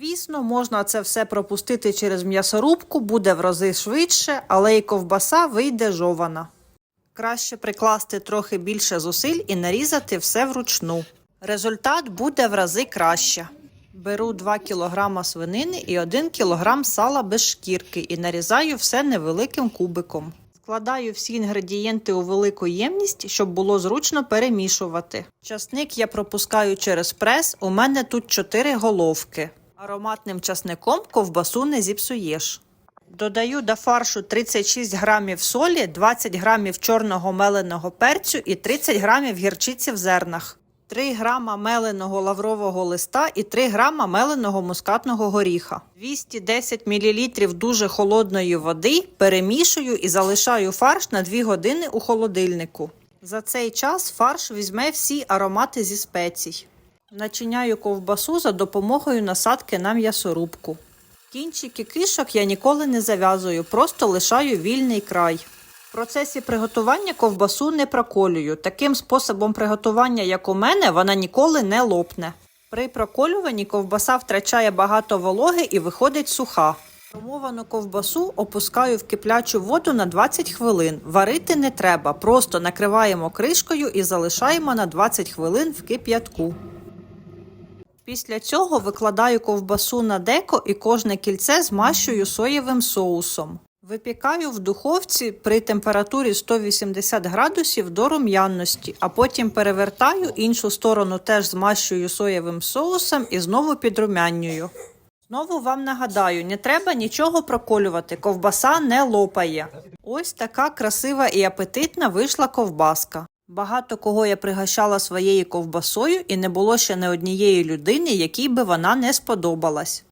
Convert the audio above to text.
Звісно, можна це все пропустити через м'ясорубку, буде в рази швидше, але і ковбаса вийде жована. Краще прикласти трохи більше зусиль і нарізати все вручну. Результат буде в рази краще. Беру 2 кг свинини і 1 кг сала без шкірки і нарізаю все невеликим кубиком. Складаю всі інгредієнти у велику ємність, щоб було зручно перемішувати. Часник я пропускаю через прес, у мене тут 4 головки. Ароматним часником ковбасу не зіпсуєш. Додаю до фаршу 36 грамів солі, 20 грамів чорного меленого перцю і 30 грамів гірчиці в зернах, 3 грама меленого лаврового листа і 3 грама меленого мускатного горіха, 210 мл дуже холодної води, перемішую і залишаю фарш на 2 години у холодильнику. За цей час фарш візьме всі аромати зі спецій. Начиняю ковбасу за допомогою насадки на м'ясорубку. Кінчики кишок я ніколи не зав'язую, просто лишаю вільний край. В процесі приготування ковбасу не проколюю. Таким способом приготування, як у мене, вона ніколи не лопне. При проколюванні ковбаса втрачає багато вологи і виходить суха. Формовану ковбасу опускаю в киплячу воду на 20 хвилин. Варити не треба, просто накриваємо кришкою і залишаємо на 20 хвилин в кип'ятку. Після цього викладаю ковбасу на деко і кожне кільце змащую соєвим соусом. Випікаю в духовці при температурі 180 градусів до рум'яності, а потім перевертаю іншу сторону теж змащую соєвим соусом і знову підрумянюю. Знову вам нагадаю, не треба нічого проколювати, ковбаса не лопає. Ось така красива і апетитна вийшла ковбаска. Багато кого я пригощала своєю ковбасою, і не було ще не однієї людини, якій би вона не сподобалась.